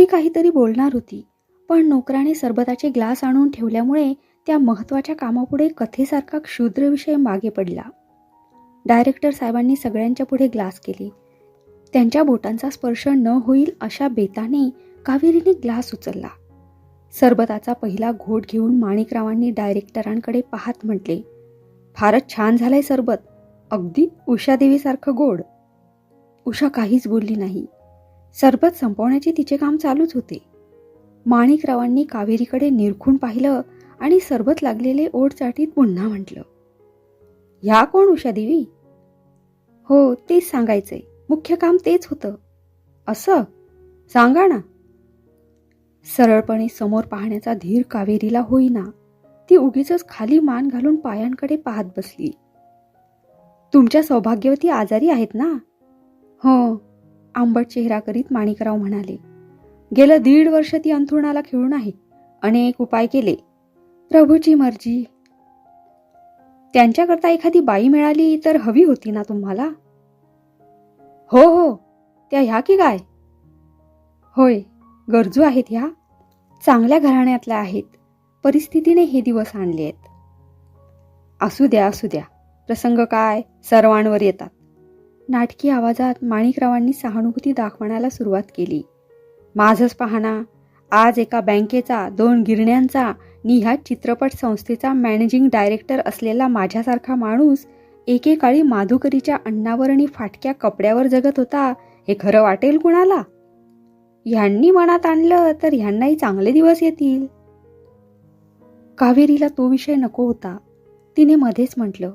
ती काहीतरी बोलणार होती. पण नोकराने सरबताचे ग्लास आणून ठेवल्यामुळे त्या महत्त्वाच्या कामापुढे कथेसारखा क्षुद्र विषय मागे पडला. डायरेक्टर साहेबांनी सगळ्यांच्या पुढे ग्लास केले. त्यांच्या बोटांचा स्पर्श न होईल अशा बेताने कावेरीने ग्लास उचलला. सरबताचा पहिला घोट घेऊन माणिकरावांनी डायरेक्टरांकडे पाहत म्हटले फारच छान झालंय सरबत. अगदी उषादेवीसारखं गोड. उषा काहीच बोलली नाही. सरबत संपवण्याचे तिचे काम चालूच होते. माणिकरावांनी कावेरीकडे निरखून पाहिलं आणि सरबत लागलेले ओढ चाटीत पुन्हा म्हटलं ह्या कोण उषादेवी हो तेच सांगायचंय. मुख्य काम तेच होतं. असं? सांगा ना. सरळपणे समोर पाहण्याचा धीर कावेरीला होईना ती उगीच खाली मान घालून पायांकडे पाहत बसली. तुमच्या सौभाग्यवती आजारी आहेत ना? हो. आंबट चेहरा करीत माणिकराव म्हणाले गेलं दीड वर्ष ती अंथरुणाला खेळून आहे अनेक उपाय केले. प्रभूची मर्जी. त्यांच्याकरता एखादी बाई मिळाली तर हवी होती ना तुम्हाला? हो हो. त्या ह्या की काय? होय गरजू आहेत ह्या. चांगल्या घराण्यातल्या आहेत. परिस्थितीने हे दिवस आणले आहेत असू द्या असू द्या. प्रसंग काय? सर्वांवर येतात. नाटकी आवाजात माणिकरावांनी सहानुभूती दाखवण्याला सुरुवात केली. माझंच पाहणा आज एका बँकेचा दोन गिरण्यांचा नि ह्या चित्रपट संस्थेचा मॅनेजिंग डायरेक्टर असलेला माझ्यासारखा माणूस एकेकाळी माधुकरीच्या अन्नावरणी आणि फाटक्या कपड्यावर जगत होता हे खरं वाटेल कुणाला? ह्यांनी मनात आणलं तर ह्यांनाही चांगले दिवस येतील. कावेरीला तो विषय नको होता. तिने मध्येच म्हटलं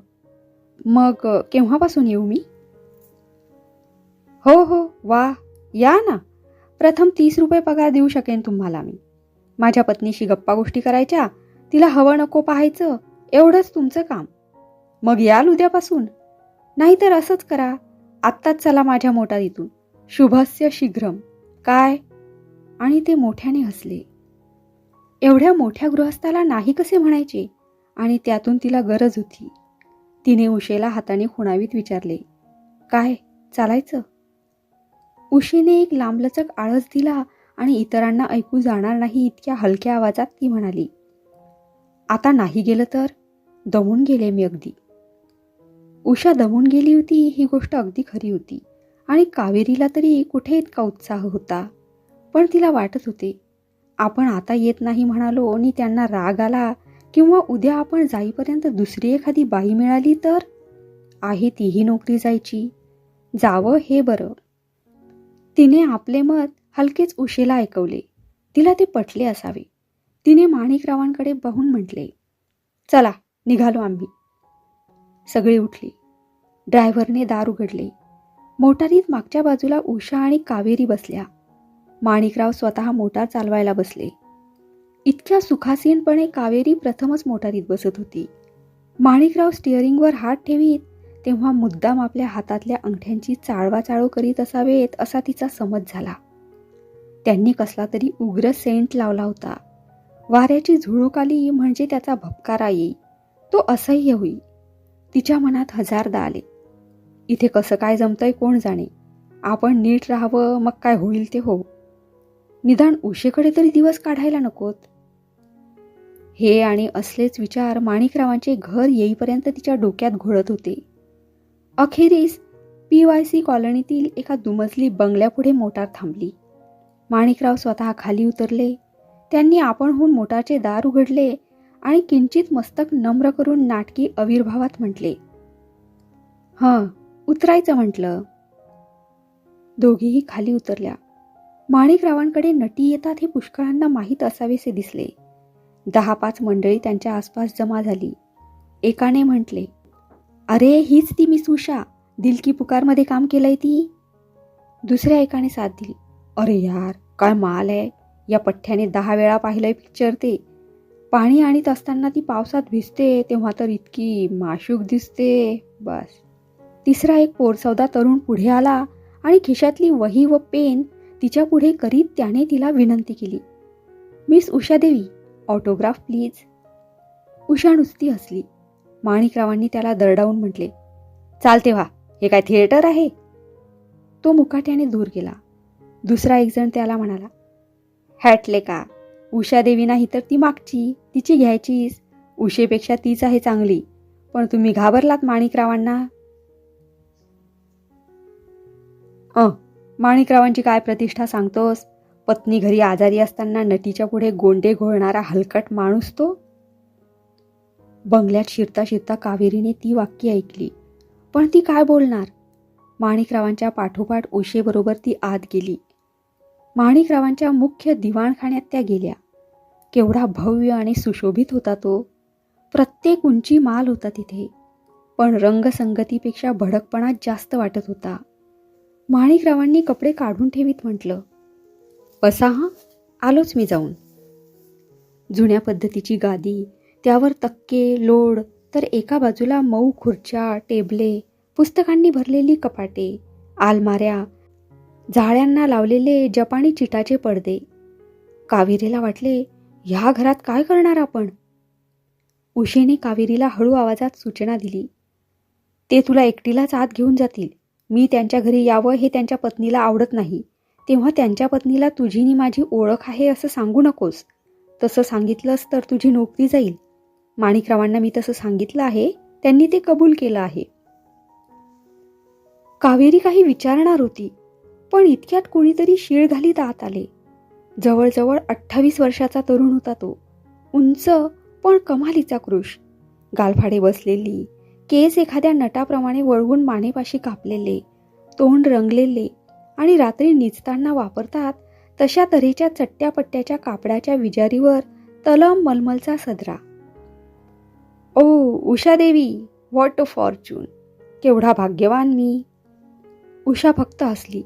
मग केव्हापासून येऊ मी? हो हो वा या ना. प्रथम तीस रुपये पगार देऊ शकेन तुम्हाला मी. माझ्या पत्नीशी गप्पा गोष्टी करायच्या तिला हवं नको पाहायचं एवढंच तुमचं काम. मग याल उद्यापासून. नाहीतर असंच करा आत्ताच चला माझ्या मोटारीतून. शुभस्य शीघ्रम. काय? आणि ते मोठ्याने हसले. एवढ्या मोठ्या गृहस्थाला नाही कसे म्हणायचे? आणि त्यातून तिला गरज होती. तिने उशेला हाताने खुणावीत विचारले. काय चालायचं? उशीने एक लांबलचक आळस दिला आणि इतरांना ऐकू जाणार नाही इतक्या हलक्या आवाजात ती म्हणाली आता नाही गेलं तर? दमून गेले मी अगदी. उषा दमून गेली होती ही गोष्ट अगदी खरी होती. आणि कावेरीला तरी कुठे इतका उत्साह होता? पण तिला वाटत होते आपण आता येत नाही म्हणालो आणि त्यांना राग आला किंवा उद्या आपण जाईपर्यंत दुसरी एखादी बाई मिळाली तर? आहे तीही नोकरी जायची. जावं हे बरं. तिने आपले मत हलकेच उशीला ऐकवले. तिला ते पटले असावे. तिने माणिकरावांकडे बहून म्हटले चला निघालो आम्ही. सगळी उठली. ड्रायव्हरने दार उघडले. मोटारीत मागच्या बाजूला उषा आणि कावेरी बसल्या. माणिकराव स्वतः मोटार चालवायला बसले. इतक्या सुखासीनपणे कावेरी प्रथमच मोटारीत बसत होती. माणिकराव स्टिअरिंगवर हात ठेवीत तेव्हा मुद्दाम आपल्या हातातल्या अंगठ्यांची चाळवाचाळव करीत असावेत असा तिचा समज झाला. त्यांनी कसला तरी उग्र सेंट लावला होता. वाऱ्याची झुळूक आली म्हणजे त्याचा भपकारा येई. तो असह्य होई. तिच्या मनात हजारदा आले. इथे कसं काय जमतंय कोण जाणे? आपण नीट राहावं मग काय होईल ते हो. निदान उशेकडे तरी दिवस काढायला नकोत. हे आणि असलेच विचार माणिकरावांचे घर येईपर्यंत तिच्या डोक्यात घोळत होते. अखेरीस पी वाय सी कॉलनीतील एका दुमजली बंगल्यापुढे मोटार थांबली. माणिकराव स्वतः खाली उतरले. त्यांनी आपणहून मोटारचे दार उघडले आणि किंचित मस्तक नम्र करून नाटकी आविर्भावात म्हटले हं उतरायचं म्हटलं. दोघीही खाली उतरल्या. माणिकरावांकडे नटी येतात हे पुष्कळांना माहीत असावेसे दिसले. दहा पाच मंडळी त्यांच्या आसपास जमा झाली. एकाने म्हटले अरे हीच ती मिस उषा दिल की पुकारमध्ये काम केलंय ती. दुसऱ्या एकाने साथ दिली. अरे यार काय माल आहे. या पठ्ठ्याने दहा वेळा पाहिलंय पिक्चर ते. पाणी आणीत असताना ती पावसात भिजते तेव्हा तर इतकी माशूक दिसते. बस. तिसरा एक पोरसौदा तरुण पुढे आला आणि खिशातली वही व पेन तिच्या पुढे करीत त्याने तिला विनंती केली. मिस उषा देवी ऑटोग्राफ प्लीज. उषा नुसती हसली. माणिकरावांनी त्याला दरडावून म्हटले चालते व्हा हे काय थिएटर आहे? तो मुकाट्याने दूर गेला. दुसरा एक जण त्याला म्हणाला हॅटले का? उषा देवी नाही तर ती मागची तिची घ्यायचीच. उषेपेक्षा तीच आहे चांगली. पण तुम्ही घाबरलात माणिकरावांना अ माणिकरावांची काय प्रतिष्ठा सांगतोस? पत्नी घरी आजारी असताना नटीच्या पुढे गोंडे घोळणारा हलकट माणूस तो? बंगल्यात शिरता शिरता कावेरीने ती वाक्य ऐकली. पण ती काय बोलणार? माणिकरावांच्या पाठोपाठ उशेबरोबर ती आत गेली. माणिकरावांच्या मुख्य दिवाणखान्यात त्या गेल्या. केवढा भव्य आणि सुशोभित होता तो. प्रत्येक उंची माल होता तिथे. पण रंगसंगतीपेक्षा भडकपणा जास्त वाटत होता. माणिकरावांनी कपडे काढून ठेवीत म्हटलं बसा हां आलोच मी जाऊन. जुन्या पद्धतीची गादी त्यावर तक्के लोड तर एका बाजूला मऊ खुर्च्या टेबले पुस्तकांनी भरलेली कपाटे आलमाऱ्या जाळ्यांना लावलेले जपानी चिटाचे पडदे. कावेरीला वाटले ह्या घरात काय करणार आपण? उशेने कावेरीला हळू आवाजात सूचना दिली ते तुला एकटीलाच आत घेऊन जातील. मी त्यांच्या घरी यावं हे त्यांच्या पत्नीला आवडत नाही. तेव्हा त्यांच्या पत्नीला तुझीनी माझी ओळख आहे असं सांगू नकोस. तसं सांगितलंस तर तुझी नोकरी जाईल. माणिकरावांना मी तसं सांगितलं आहे त्यांनी ते कबूल केलं आहे. कावेरी काही विचारणार होती पण इतक्यात कोणीतरी शीळ घालीत आत आले. जवळजवळ अठ्ठावीस वर्षाचा तरुण होता तो उंच पण कमालीचा कृष गालफाडे बसलेली केस एखाद्या नटाप्रमाणे वळवून मानेपाशी कापलेले तोंड रंगलेले आणि रात्री निचताना वापरतात तशा तऱ्हेच्या चट्ट्यापट्ट्याच्या कापडाच्या विजारीवर तलम मलमलचा सदरा. ओ उषा देवी व्हॉट अ फॉर्च्यून केवढा भाग्यवान मी. उषा फक्त हसली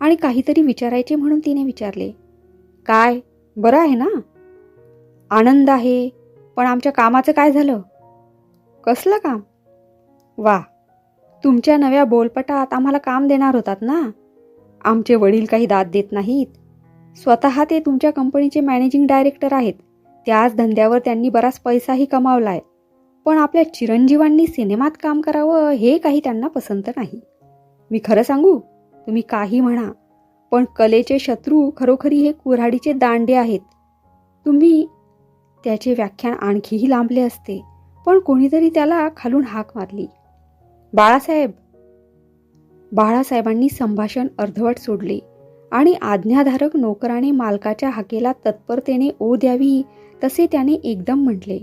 आणि काहीतरी विचारायचे म्हणून तिने विचारले काय? बरं आहे ना? आनंद आहे पण आमच्या कामाचं काय झालं? कसलं काम? वा तुमच्या नव्या बोलपटात आम्हाला काम देणार होतात ना. आमचे वडील काही दाद देत नाहीत. स्वतः ते तुमच्या कंपनीचे मॅनेजिंग डायरेक्टर आहेत. त्याच धंद्यावर त्यांनी बराच पैसाही कमावलाय. पण आपल्या चिरंजीवांनी सिनेमात काम करावं हे काही त्यांना पसंत नाही. मी खरं सांगू? तुम्ही काही म्हणा. पण कलेचे शत्रू खरोखरी हे कुऱ्हाडीचे दांडे आहेत. तुम्ही त्याचे व्याख्यान आणखीही लांबले असते पण कोणीतरी त्याला खालून हाक मारली. बाळासाहेब. बाळासाहेबांनी संभाषण अर्धवट सोडले आणि आज्ञाधारक नोकराने मालकाच्या हाकेला तत्परतेने ओ द्यावी तसे त्याने एकदम म्हटले.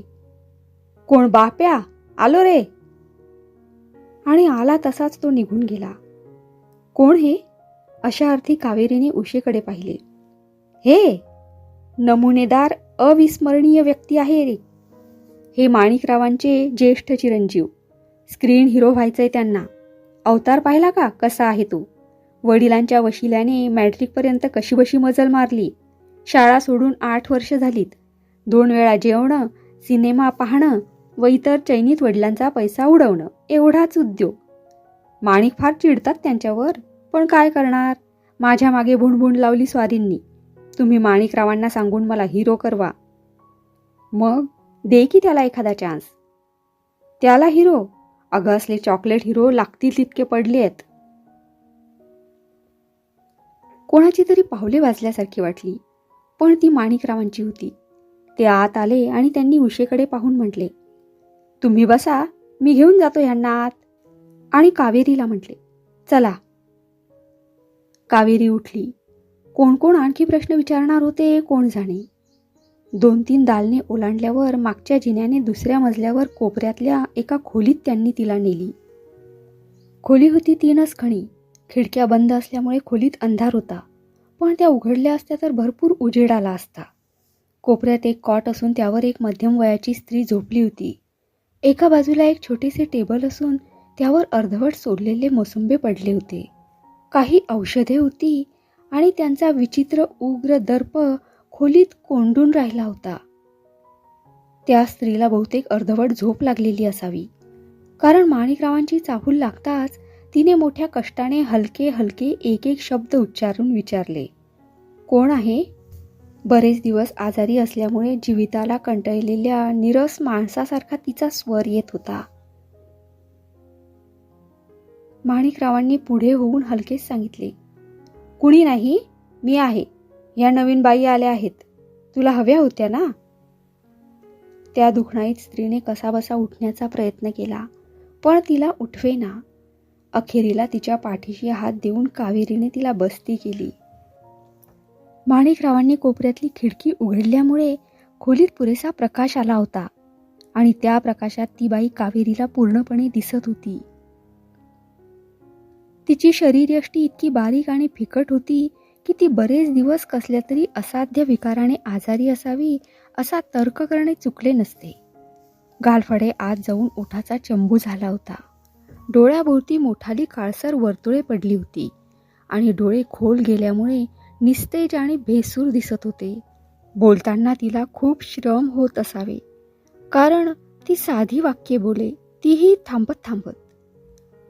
कोण बाप्या? आलो रे. आणि आला तसाच तो निघून गेला. कोण हे? अशा अर्थी कावेरीने उशेकडे पाहिले. हे नमुनेदार अविस्मरणीय व्यक्ती आहे रे. हे माणिकरावांचे ज्येष्ठ चिरंजीव. स्क्रीन हिरो व्हायचंय त्यांना. अवतार पाहिला का? कसा आहे तो? वडिलांच्या वशिल्याने मॅट्रिकपर्यंत कशीबशी मजल मारली? शाळा सोडून आठ वर्ष झालीत. दोन वेळा जेवणं सिनेमा पाहणं व इतर चैनीत वडिलांचा पैसा उडवणं एवढाच उद्योग. माणिक फार चिडतात त्यांच्यावर. पण काय करणार? माझ्या मागे भुणभुण लावली स्वारींनी. तुम्ही माणिकरावांना सांगून मला हिरो करवा. मग दे की त्याला एखादा चान्स त्याला हिरो अगं असले चॉकलेट हिरो लागतील तितके पडले आहेत. कोणाची तरी पावले वाजल्यासारखी वाटली. पण ती माणिकरावांची होती. ते आत आले आणि त्यांनी उशेकडे पाहून म्हटले तुम्ही बसा मी घेऊन जातो ह्यांना आत आणि कावेरीला म्हटले चला. कावेरी उठली. कोण कोण आणखी प्रश्न विचारणार होते कोण जाणे. दोन तीन दालने ओलांडल्यावर मागच्या जिन्याने दुसऱ्या मजल्यावर कोपऱ्यातल्या एका खोलीत त्यांनी तिला नेली. खोली होती तीनच खणी. खिडक्या बंद असल्यामुळे खोलीत अंधार होता. पण त्या उघडल्या असत्या तर भरपूर उजेड आला असता. कोपऱ्यात एक कॉट असून त्यावर एक मध्यम वयाची स्त्री झोपली होती. एका बाजूला एक छोटेसे टेबल असून त्यावर अर्धवट सोडलेले मोसंबे पडले होते. काही औषधे होती आणि त्यांचा विचित्र उग्र दर्प खोलीत कोंडून राहिला होता. त्या स्त्रीला बहुतेक अर्धवट झोप लागलेली असावी. कारण माणिकरावांची चाहूल लागताच तिने मोठ्या कष्टाने हलके हलके एक एक शब्द उच्चारून विचारले. कोण आहे? बरेच दिवस आजारी असल्यामुळे जीविताला कंटाळलेल्या निरस माणसासारखा तिचा स्वर येत होता. माणिकरावांनी पुढे होऊन हलकेच सांगितले कुणी नाही मी आहे. या नवीन बाई आल्या आहेत. तुला हव्या होत्या ना? त्या दुखणाईत स्त्रीने कसाबसा उठण्याचा प्रयत्न केला पण तिला उठवेना. अखेरीला तिच्या पाठीशी हात देऊन कावेरीने तिला बस्ती केली. माणिकरावांनी कोपऱ्यातली खिडकी उघडल्यामुळे खोलीत पुरेसा प्रकाश आला होता आणि त्या प्रकाशात ती बाई कावेरीला पूर्णपणे दिसत होती. तिची शरीरयष्टी इतकी बारीक आणि फिकट होती की ती बरेच दिवस कसल्या तरी असाध्य विकाराने आजारी असावी असा तर्क करणे चुकले नसते. गालफडे आत जाऊन ओठाचा चंबू झाला होता. डोळ्याभोवती मोठाली काळसर वर्तुळे पडली होती आणि डोळे खोल गेल्यामुळे निस्तेज आणि भेसूर दिसत होते. बोलताना तिला खूप श्रम होत असावे. कारण ती साधी वाक्ये बोले तीही थांबत थांबत.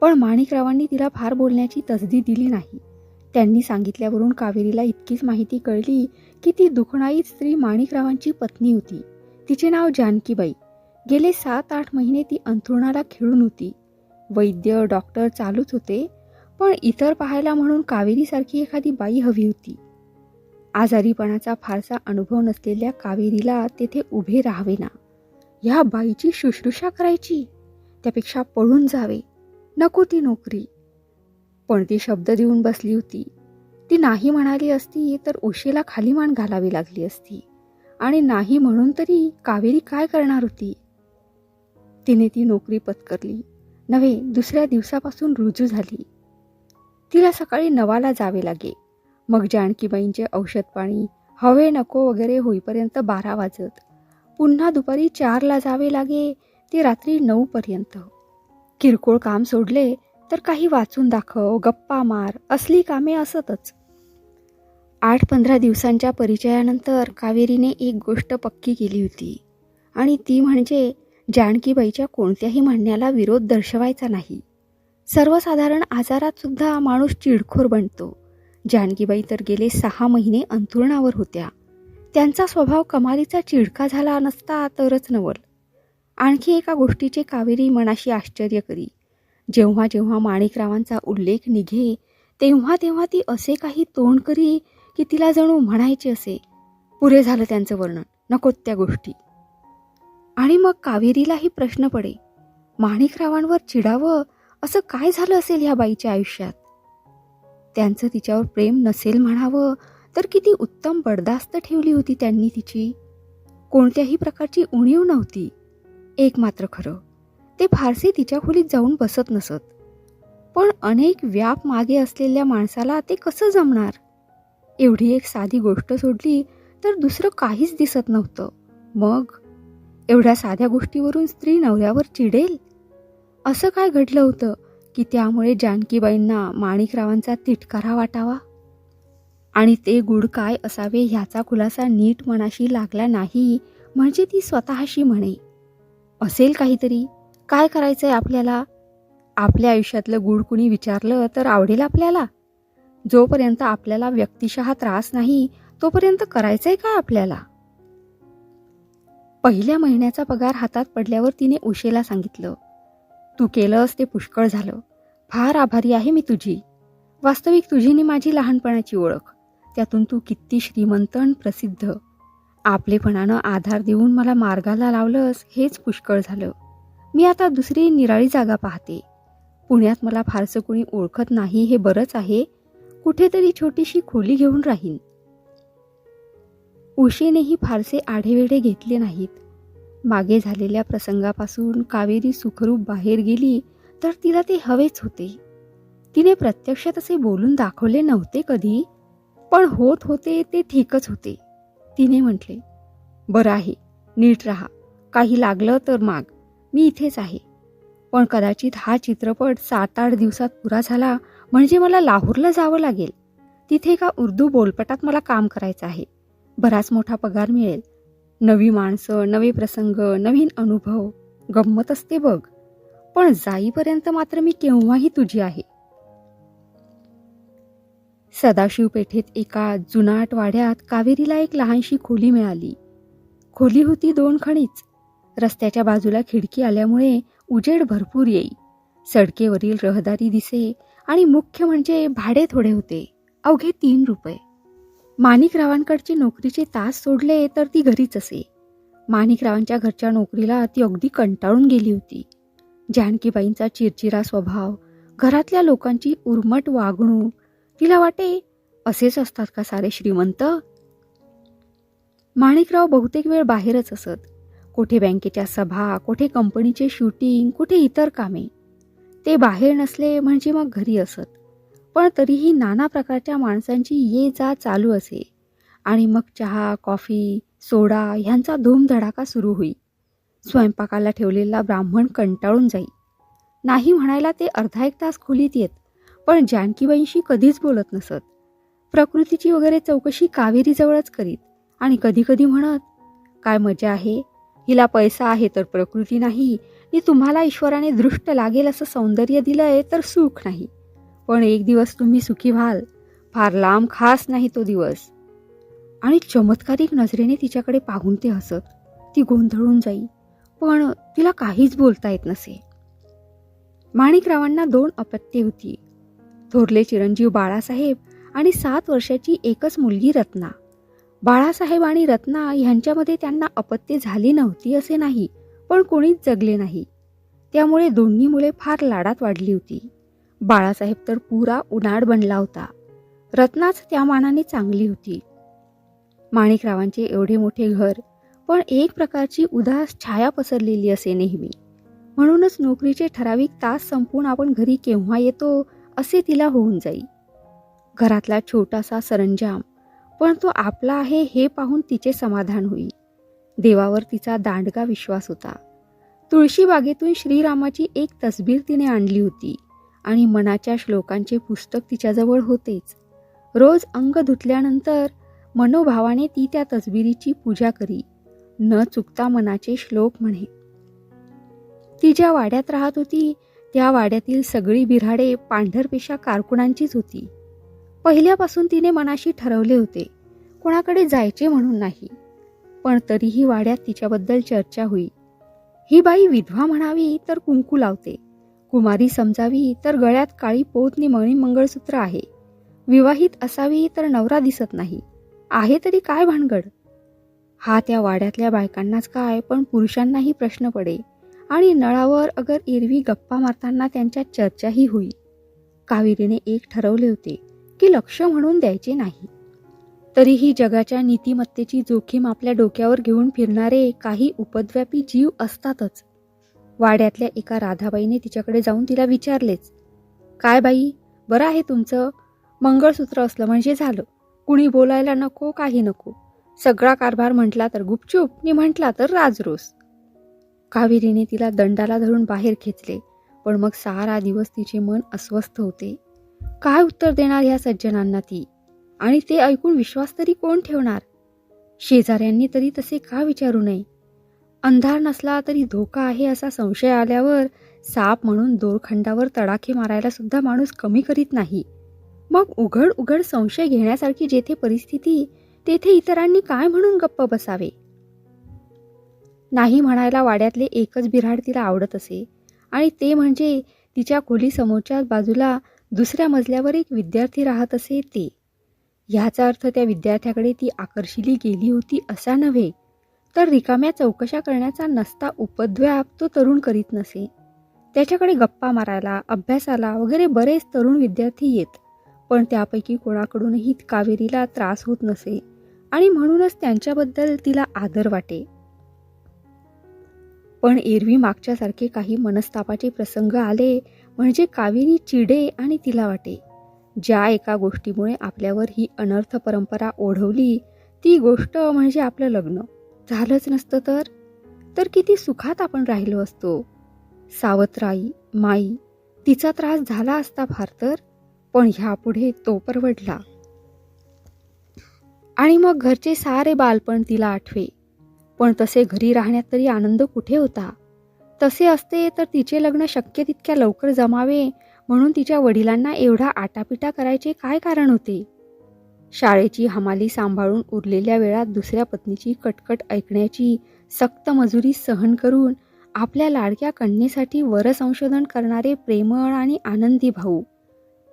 पण माणिकरावांनी तिला फार बोलण्याची तसदी दिली नाही. त्यांनी सांगितल्यावरून कावेरीला इतकीच माहिती कळली की ती दुखणाई स्त्री माणिकरावांची पत्नी होती. तिचे नाव जानकीबाई. गेले सात आठ महिने ती अंथरुणाला खेळून होती. वैद्य डॉक्टर चालूच होते. पण इतर पाहायला म्हणून कावेरीसारखी एखादी बाई हवी होती. आजारीपणाचा फारसा अनुभव नसलेल्या कावेरीला तेथे उभे राहावे ना ह्या बाईची शुश्रूषा करायची. त्यापेक्षा पळून जावे. नको ती नोकरी. पण ती शब्द देऊन बसली होती. ती नाही म्हणाली असती तर उशीला खाली मान घालावी लागली असती. आणि नाही म्हणून तरी कावेरी काय करणार होती? तिने ती नोकरी पत्करली. नव्हे दुसऱ्या दिवसापासून रुजू झाली. तिला सकाळी नवाला जावे लागे. मग जानकीबाईंचे औषध पाणी हवे नको वगैरे होईपर्यंत बारा वाजत. पुन्हा दुपारी चारला जावे लागे ते रात्री नऊपर्यंत किरकोळ काम सोडले तर काही वाचून दाखव गप्पा मार असली कामे असतच. आठ पंधरा दिवसांच्या परिचयानंतर कावेरीने एक गोष्ट पक्की केली होती. आणि ती म्हणजे जानकीबाईच्या कोणत्याही म्हणण्याला विरोध दर्शवायचा नाही. सर्वसाधारण आजारात सुद्धा माणूस चिडखोर बनतो. जानकीबाई तर गेले सहा महिने अंथरुणावर होत्या. त्यांचा स्वभाव कमालीचा चिडका झाला नसता तरच नवल. आणखी एका गोष्टीचे कावेरी मनाशी आश्चर्य करी. जेव्हा जेव्हा माणिकरावांचा उल्लेख निघे तेव्हा तेव्हा ती असे काही तोंड करी की तिला जणू म्हणायचे असे. पुरे झालं त्यांचं वर्णन. नकोत त्या गोष्टी. आणि मग कावेरीलाही प्रश्न पडे. माणिकरावांवर चिडावं असं काय झालं असेल ह्या बाईच्या आयुष्यात? त्यांचं तिच्यावर प्रेम नसेल म्हणावं तर किती उत्तम बडदास्त ठेवली होती त्यांनी तिची. कोणत्याही प्रकारची उणीव नव्हती. एक मात्र खरं ते फारसे तिच्या खोलीत जाऊन बसत नसत. पण अनेक व्याप मागे असलेल्या माणसाला ते कसं जमणार? एवढी एक साधी गोष्ट सोडली तर दुसरं काहीच दिसत नव्हतं. मग? एवढ्या साध्या गोष्टीवरून स्त्री नवऱ्यावर चिडेल? असं काय घडलं होतं की त्यामुळे जानकीबाईंना माणिकरावांचा तिटकारा वाटावा? आणि ते गुड काय असावे ह्याचा खुलासा नीट मनाशी लागला नाही म्हणजे ती स्वतःशी म्हणे असेल काहीतरी? काय करायचंय आपल्याला? आपल्या आयुष्यातलं गुड कुणी विचारलं तर आवडेल आपल्याला? जोपर्यंत आपल्याला व्यक्तिशः त्रास नाही तोपर्यंत करायचंय काय आपल्याला? पहिल्या महिन्याचा पगार हातात पडल्यावर तिने उशेला सांगितलं तू केलंस ते पुष्कळ झालं. फार आभारी आहे मी तुझी. वास्तविक तुझीने माझी लहानपणाची ओळख. त्यातून तू किती श्रीमंत प्रसिद्ध. आपलेपणानं आधार देऊन मला मार्गाला लावलंस हेच पुष्कळ झालं. मी आता दुसरी निराळी जागा पाहते. पुण्यात मला फारसं कुणी ओळखत नाही हे बरंच आहे. कुठेतरी छोटीशी खोली घेऊन राहीन. उशीनेही फारसे आढेवेढे घेतले नाहीत. मागे झालेल्या प्रसंगापासून कावेरी सुखरूप बाहेर गेली तर तिला ते हवेच होते. तिने प्रत्यक्ष तसे बोलून दाखवले नव्हते कधी पण होत होते ते ठीकच होते. तिने म्हटले बरं आहे नीट राहा काही लागलं तर माग मी इथेच आहे. पण कदाचित हा चित्रपट सात आठ दिवसात पुरा झाला म्हणजे मला लाहोरला जावं लागेल. तिथे एका उर्दू बोलपटात मला काम करायचं आहे. बराच मोठा पगार मिळेल नवी माणसं नवे प्रसंग नवीन अनुभव गंमत असते बघ. पण जाईपर्यंत मात्र मी केव्हाही तुझी आहे. सदाशिव पेठेत एका जुनाट वाड्यात कावेरीला एक लहानशी खोली मिळाली. खोली होती दोन खणीच. रस्त्याच्या बाजूला खिडकी आल्यामुळे उजेड भरपूर येई. सडकेवरील रहदारी दिसे आणि मुख्य म्हणजे भाडे थोडे होते. अवघे तीन रुपये. माणिकरावांकडचे नोकरीचे तास सोडले तर ती घरीच असे. माणिकरावांच्या घरच्या नोकरीला ती अगदी कंटाळून गेली होती. जानकीबाईंचा चिरचिरा स्वभाव घरातल्या लोकांची उर्मट वागणूक तिला वाटे असेच असतात का सारे श्रीमंत? माणिकराव बहुतेक वेळ बाहेरच असत. कुठे बँकेच्या सभा कुठे कंपनीचे शूटिंग कुठे इतर कामे. ते बाहेर नसले म्हणजे मग घरी असत. पण तरीही नाना प्रकारच्या माणसांची ये जा चालू असे. आणि मग चहा कॉफी सोडा ह्यांचा धूमधडाका सुरू होई. स्वयंपाकाला ठेवलेला ब्राह्मण कंटाळून जाई. नाही म्हणायला ते अर्धा एक तास खोलीत येत पण जानकीबाईंशी कधीच बोलत नसत. प्रकृतीची वगैरे चौकशी कावेरीजवळच करीत आणि कधी कधी म्हणत काय मजा आहे? हिला पैसा आहे तर प्रकृती नाही नी तुम्हाला ईश्वराने दृष्ट लागेल असं सौंदर्य दिलंय तर सुख नाही. पण एक दिवस तुम्ही सुखी व्हाल. फार लांब खास नाही तो दिवस. आणि चमत्कारिक नजरेने तिच्याकडे पाहून ते हसत ती गोंधळून जाई. पण तिला काहीच बोलता येत नसे. माणिकरावांना दोन अपत्ये होती. थोरले चिरंजीव बाळासाहेब आणि सात वर्षाची एकच मुलगी रत्ना. बाळासाहेब आणि रत्ना ह्यांच्यामध्ये त्यांना अपत्ये झाली नव्हती असे नाही पण कोणीच जगले नाही. त्यामुळे दोन्ही मुले फार लाडात वाढली होती. बाळासाहेब तर पुरा उन्हाळ बनला होता. रत्नाच त्या मानाने चांगली होती. माणिकरावांचे एवढे मोठे घर पण एक प्रकारची उदास छाया पसरलेली असे नेहमी. म्हणूनच नोकरीचे ठराविक तास संपून आपण घरी केव्हा येतो असे तिला होऊन जाई. घरातला छोटासा सरंजाम पण तो आपला आहे हे पाहून तिचे समाधान होई. देवावर तिचा दांडगा विश्वास होता. तुळशीबागेतून श्रीरामाची एक तसबीर तिने आणली होती. आणि मनाच्या श्लोकांचे पुस्तक तिच्याजवळ होतेच. रोज अंग धुतल्यानंतर मनोभावाने ती त्या तसबिरीची पूजा करी. न चुकता मनाचे श्लोक म्हणे. ती ज्या वाड्यात राहत होती त्या वाड्यातील सगळी बिराडे पांढरपेशा कारकुणांचीच होती. पहिल्यापासून तिने मनाशी ठरवले होते कोणाकडे जायचे म्हणून नाही. पण तरीही वाड्यात तिच्याबद्दल चर्चा होई. ही बाई विधवा म्हणावी तर कुंकू लावते. कुमारी समजावी तर गळ्यात काळी पोतनी मणी मंगळसूत्र आहे. विवाहित असावी तर नवरा दिसत नाही. आहे तरी काय भानगड? हा त्या वाड्यातल्या बायकांनाच काय पण पुरुषांनाही प्रश्न पडे. आणि नळावर अगर एरवी गप्पा मारताना त्यांच्या चर्चाही होई. कावेरीने एक ठरवले होते की लक्ष म्हणून द्यायचे नाही. तरीही जगाच्या नीतिमत्तेची जोखीम आपल्या डोक्यावर घेऊन फिरणारे काही उपद्व्यापी जीव असतातच. वाड्यातल्या एका राधाबाईने तिच्याकडे जाऊन तिला विचारलेच काय बाई बरं आहे तुमचं? मंगळसूत्र असलं म्हणजे झालं. कुणी बोलायला नको काही नको. सगळा कारभार म्हटला तर गुपचूप नि म्हटला तर राजरोस. कावेरीने तिला दंडाला धरून बाहेर खेचले पण मग सारा दिवस तिचे मन अस्वस्थ होते. काय उत्तर देणार ह्या सज्जनांना ती? आणि ते ऐकून विश्वास तरी कोण ठेवणार? शेजाऱ्यांनी तरी तसे का विचारू नये? अंधार नसला तरी धोका आहे असा संशय आल्यावर साप म्हणून दोरखंडावर तडाखे मारायला सुद्धा माणूस कमी करीत नाही. मग उघड उघड संशय घेण्यासारखी जेथे परिस्थिती तेथे इतरांनी काय म्हणून गप्प बसावे? नाही म्हणायला वाड्यातले एकच बिऱ्हाड तिला आवडत असे आणि ते म्हणजे तिच्या खोलीसमोरच्या बाजूला दुसऱ्या मजल्यावर एक विद्यार्थी राहत असे ते. ह्याचा अर्थ त्या विद्यार्थ्याकडे ती आकर्षिली गेली होती असा नव्हे तर रिकाम्या चौकशा करण्याचा नसता उपद्व्याप तो तरुण करीत नसे. त्याच्याकडे गप्पा मारायला अभ्यासाला वगैरे बरेच तरुण विद्यार्थी येत पण त्यापैकी कोणाकडूनही कावेरीला त्रास होत नसे आणि म्हणूनच त्यांच्याबद्दल तिला आदर वाटे. पण एरवी मागच्यासारखे काही मनस्तापाचे प्रसंग आले म्हणजे कावेरी चिडे आणि तिला वाटे. ज्या एका गोष्टीमुळे आपल्यावर ही अनर्थ परंपरा ओढवली ती गोष्ट म्हणजे आपलं लग्न. झालंच नसतं तर? तर किती सुखात आपण राहिलो असतो. सावत्राई माई तिचा त्रास झाला असता फार तर? पण ह्यापुढे तो परवडला. आणि मग घरचे सारे बालपण तिला आठवे. पण तसे घरी राहण्यात तरी आनंद कुठे होता? तसे असते तर तिचे लग्न शक्य तितक्या लवकर जमावे म्हणून तिच्या वडिलांना एवढा आटापिटा करायचे काय कारण होते? शाळेची हमाली सांभाळून उरलेल्या वेळात दुसऱ्या पत्नीची कटकट ऐकण्याची सक्त मजुरी सहन करून आपल्या लाडक्या कन्येसाठी वर संशोधन करणारे प्रेमळ आणि आनंदी भाऊ.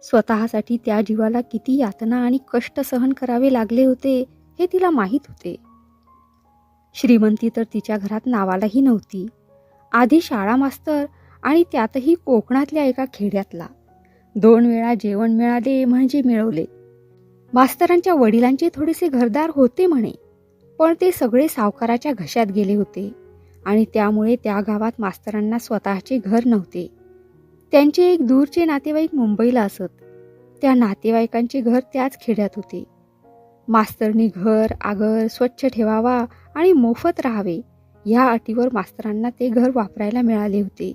स्वतःसाठी त्या जीवाला किती यातना आणि कष्ट सहन करावे लागले होते हे तिला माहीत होते. श्रीमंती तर तिच्या घरात नावालाही नव्हती. आधी शाळा मास्तर आणि त्यातही कोकणातल्या एका खेड्यातला. दोन वेळा जेवण मिळाले म्हणजे मिळवले. मास्तरांच्या वडिलांचे थोडेसे घरदार होते म्हणे पण ते सगळे सावकाराच्या घशात गेले होते आणि त्यामुळे त्या गावात मास्तरांना स्वतःचे घर नव्हते. त्यांचे एक दूरचे नातेवाईक मुंबईला असत. त्या नातेवाईकांचे घर त्याच खेड्यात होते. मास्तरनी घर आगर स्वच्छ ठेवावा आणि मोफत राहावे या अटीवर मास्तरांना ते घर वापरायला मिळाले होते.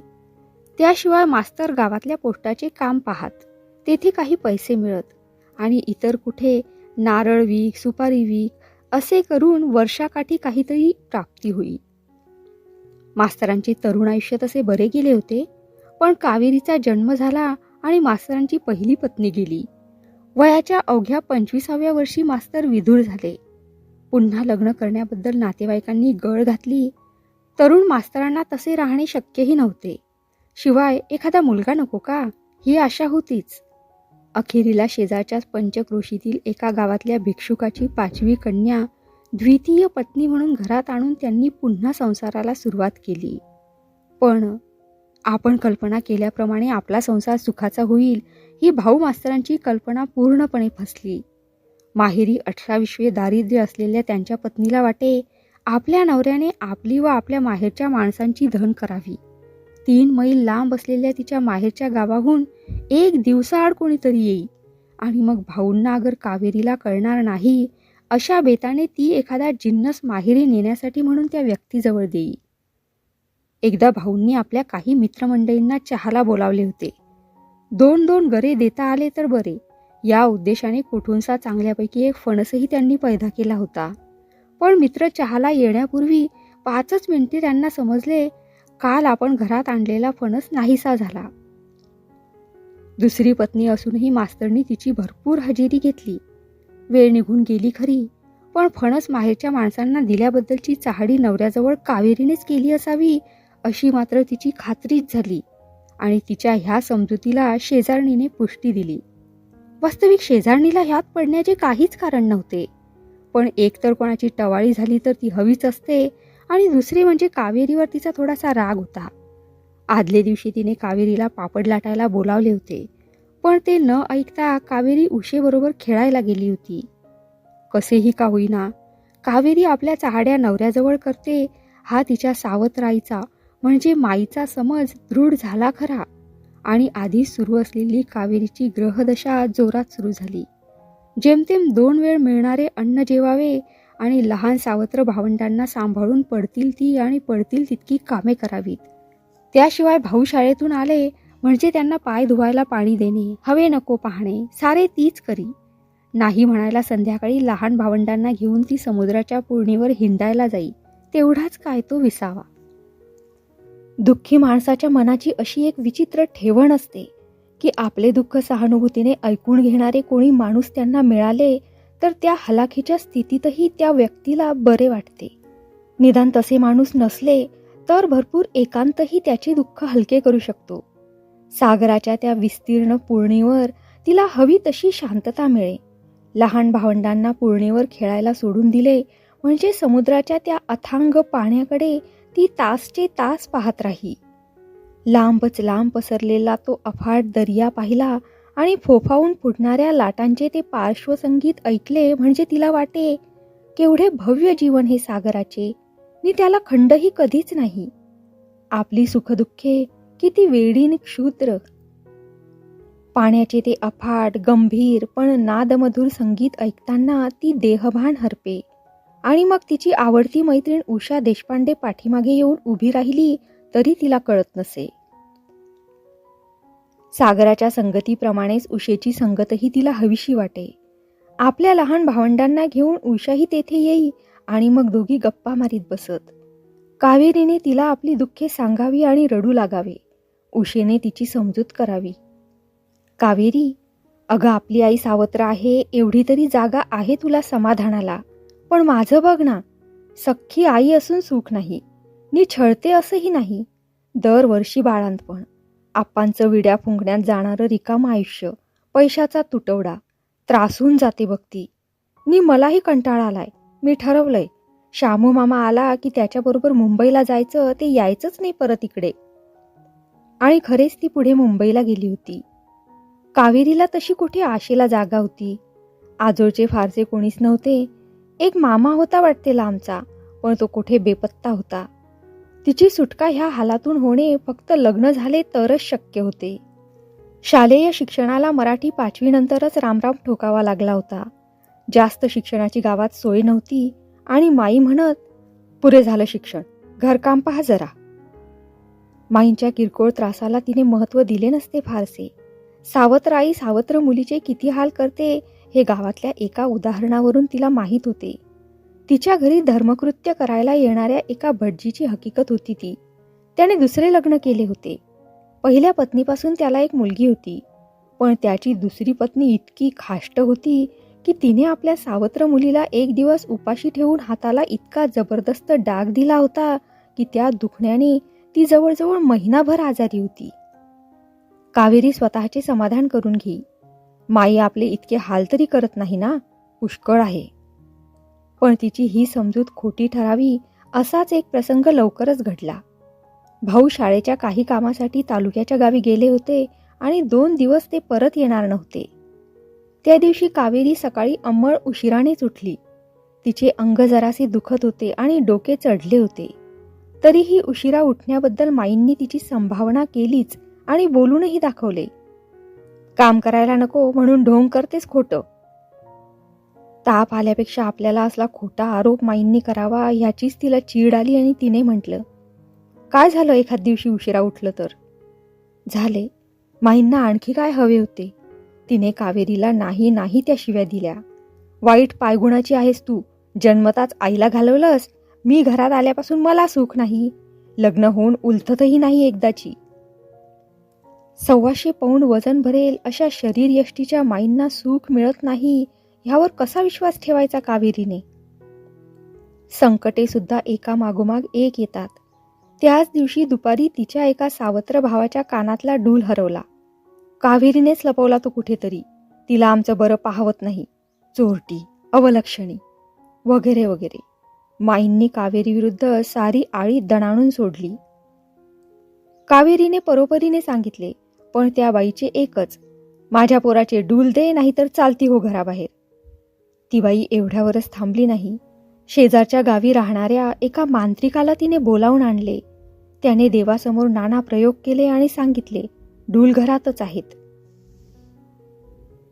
त्याशिवाय मास्तर गावातल्या पोस्टाचे काम पाहत तेथे काही पैसे मिळत आणि इतर कुठे नारळ वीक सुपारी वीक असे करून वर्षाकाठी काहीतरी प्राप्ती होई. मास्तरांचे तरुण आयुष्य तसे बरे गेले होते पण कावेरीचा जन्म झाला आणि मास्तरांची पहिली पत्नी गेली. वयाच्या अवघ्या पंचवीसाव्या वर्षी मास्तर विधूर झाले. पुन्हा लग्न करण्याबद्दल नातेवाईकांनी गळ घातली. तरुण मास्तरांना तसे राहणे शक्यही नव्हते. शिवाय एखादा मुलगा नको का? ही आशा होतीच. अखेरीला शेजारच्याच पंचक्रोशीतील एका गावातल्या भिक्षुकाची पाचवी कन्या द्वितीय पत्नी म्हणून घरात आणून त्यांनी पुन्हा संसाराला सुरुवात केली. पण आपण कल्पना केल्याप्रमाणे आपला संसार सुखाचा होईल ही भाऊ मास्तरांची कल्पना पूर्णपणे फसली. माहेरी अठरा विश्वे दारिद्र्य असलेल्या त्यांच्या पत्नीला वाटे आपल्या नवऱ्याने आपली व आपल्या माहेरच्या माणसांची धन करावी. तीन मैल लांब असलेल्या तिच्या माहेरच्या गावाहून एक दिवसाआड कोणीतरी येई. आणि मग भाऊंना अगर कावेरीला कळणार नाही अशा बेताने ती एखादा जिन्नस माहेरी नेण्यासाठी म्हणून त्या व्यक्तीजवळ देई. एकदा भाऊंनी आपल्या काही मित्रमंडळींना चहाला बोलावले होते. दोन दोन गरे देता आले तर बरे. या उद्देशाने कुठूनसा चांगल्यापैकी एक फणसही त्यांनी पैदा केला होता. पण मित्र चहाला येण्यापूर्वी पाचच मिनिटे त्यांना समजले काल आपण घरात आणलेला फणस नाहीसा झाला. दुसरी पत्नी असूनही मास्तरनी तिची भरपूर हजेरी घेतली. वेळ निघून गेली खरी पण फणस माहेरच्या माणसांना दिल्याबद्दलची चाहडी नवऱ्याजवळ कावेरीनेच केली असावी अशी मात्र तिची खात्रीच झाली आणि तिच्या ह्या समजुतीला शेजारणीने पुष्टी दिली. वास्तविक शेजारणीला ह्यात पडण्याचे काहीच कारण नव्हते. पण एकतर कोणाची टवाळी झाली तर ती हवीच असते आणि दुसरे म्हणजे कावेरीवर तिचा थोडासा राग होता. आदले दिवशी तिने कावेरीला पापड लाटायला बोलावले होते पण ते न ऐकता कावेरी उशेबरोबर खेळायला गेली होती. कसेही का होईना कावेरी आपल्या चाहड्या नवऱ्याजवळ करते हा तिच्या सावत्राईचा म्हणजे माईचा समज दृढ झाला खरा. आणि आधी सुरू असलेली कावेरीची ग्रहदशा जोरात सुरू झाली. जेमतेम दोन वेळ मिळणारे अन्न जेवावे आणि लहान सावत्र भावंडांना सांभाळून पडतील ती आणि पडतील तितकी कामे करावीत. त्याशिवाय भाऊ शाळेतून आले म्हणजे त्यांना पाय धुवायला पाणी देणे हवे नको पाहणे सारे तीच करी. नाही म्हणायला संध्याकाळी लहान भावंडांना घेऊन ती समुद्राच्या पूर्णीवर हिंडायला जाई तेवढाच काय तो विसावा. दुःखी माणसाच्या मनाची अशी एक विचित्र ठेवण असते की आपले दुःख सहानुभूतीने ऐकून घेणारे कोणी माणूस त्यांना मिळाले तर त्या हलाखीच्या स्थितीतही त्या व्यक्तीला बरे वाटते. निदान तसे माणूस नसले तर भरपूर एकांतही त्याचे दुःख हलके करू शकतो. सागराच्या त्या विस्तीर्ण पूर्णीवर तिला हवी तशी शांतता मिळे. लहान भावंडांना पूर्णीवर खेळायला सोडून दिले म्हणजे समुद्राच्या त्या अथांग पाण्याकडे ती तासचे तास पाहत राही. लांबच लांब पसरलेला तो अफाट दर्या पाहिला आणि फोफावून फुटणाऱ्या लाटांचे ते पार्श्वसंगीत ऐकले म्हणजे तिला वाटे केवढे भव्य जीवन हे सागराचे. नि त्याला खंडही कधीच नाही. आपली सुखदुःखे किती वेडीन क्षुद्र. पाण्याचे ते अफाट गंभीर पण नादमधुर संगीत ऐकताना ती देहभान हरपे. आणि मग तिची आवडती मैत्रीण उषा देशपांडे पाठीमागे येऊन उभी राहिली तरी तिला कळत नसे. सागराच्या संगतीप्रमाणेच उषेची संगतही तिला हवीशी वाटे. आपल्या लहान भावंडांना घेऊन उषाही तेथे येई आणि मग दोघी गप्पा मारीत बसत. कावेरीने तिला आपली दुःखे सांगावी आणि रडू लागावे. उषेने तिची समजूत करावी. कावेरी अगं आपली आई सावत्र आहे एवढी तरी जागा आहे तुला समाधानाला. पण माझं बघ ना सख्खी आई असून सुख नाही. नी छळते असंही नाही. दरवर्षी बाळांतपण. आप्पांचं विड्या फुंकण्यात जाणारं रिकामं आयुष्य पैशाचा तुटवडा त्रासून जाते बघती नी मलाही कंटाळा आलाय मी ठरवलंय. शामू मामा आला की त्याच्याबरोबर मुंबईला जायचं ते यायचंच नाही परत इकडे. आणि खरेच ती पुढे मुंबईला गेली होती. कावेरीला तशी कुठे आशेला जागा होती? आजोळचे फारसे कोणीच नव्हते. एक मामा होता वाटते लांबचा पण तो कुठे बेपत्ता होता. तिची सुटका ह्या हालातून होणे फक्त लग्न झाले तरच शक्य होते. शालेय शिक्षणाला मराठी पाचवीनंतरच रामराम ठोकावा लागला होता. जास्त शिक्षणाची गावात सोय नव्हती आणि माई म्हणत पुरे झालं शिक्षण घरकाम पहा जरा. माईंच्या किरकोळ त्रासाला तिने महत्त्व दिले नसते फारसे. सावत्र आई सावत्र मुलीचे किती हाल करते हे गावातल्या एका उदाहरणावरून तिला माहीत होते. तिच्या घरी धर्मकृत्य करायला येणाऱ्या एका भटजीची हकीकत होती ती. त्याने दुसरे लग्न केले होते. पहिल्या पत्नीपासून त्याला एक मुलगी होती. पण त्याची दुसरी पत्नी इतकी खाष्ट होती की तिने आपल्या सावत्र मुलीला एक दिवस उपाशी ठेवून हाताला इतका जबरदस्त डाग दिला होता की त्या दुखण्याने ती जवळजवळ महिनाभर आजारी होती. कावेरी स्वतःचे समाधान करून घे. माई आपले इतके हाल तरी करत नाही ना? पुष्कळ आहे. पण तिची ही समजूत खोटी ठरावी असाच एक प्रसंग लवकरच घडला. भाऊ शाळेच्या काही कामासाठी तालुक्याच्या गावी गेले होते आणि दोन दिवस ते परत येणार नव्हते. त्या दिवशी कावेरी सकाळी अंमळ उशिरानेच उठली तिचे अंग जरासे दुखत होते आणि डोके चढले होते. तरीही उशिरा उठण्याबद्दल माईंनी तिची संभावना केलीच आणि बोलूनही दाखवले. काम करायला नको म्हणून ढोंग करतेच खोटं. ताप आल्यापेक्षा आपल्याला असला खोटा आरोप माईंनी करावा ह्याचीच तिला चीड आली आणि तिने म्हटलं काय झालं एखाद दिवशी उशिरा उठलं तर? झाले. माईंना आणखी काय हवे होते? तिने कावेरीला नाही नाही त्या शिव्या दिल्या. वाईट पायगुणाची आहेस तू. जन्मताच आईला घालवलंस. मी घरात आल्यापासून मला सुख नाही. लग्न होऊन उलथतही नाही एकदाची. सव्वाशे पौंड वजन भरेल अशा शरीर यष्टीच्या माईंना सुख मिळत नाही ह्यावर कसा विश्वास ठेवायचा कावेरीने? संकटे सुद्धा एका मागोमाग एक येतात. त्याच दिवशी दुपारी तिच्या एका सावत्र भावाच्या कानातला डूल हरवला. कावेरीनेच लपवला तो कुठेतरी. तिला आमचं बरं पाहवत नाही. चोरटी अवलक्षणी वगैरे वगैरे. माईंनी कावेरीविरुद्ध सारी आळी दणाणून सोडली. कावेरीने परोपरीने सांगितले पण त्या बाईचे एकच. माझ्या पोराचे डूल दे नाहीतर चालती हो घराबाहेर. ती बाई एवढ्यावरच थांबली नाही. शेजारच्या गावी राहणाऱ्या एका मांत्रिकाला तिने बोलावून आणले. त्याने देवासमोर नाना प्रयोग केले आणि सांगितले डूल घरातच आहेत.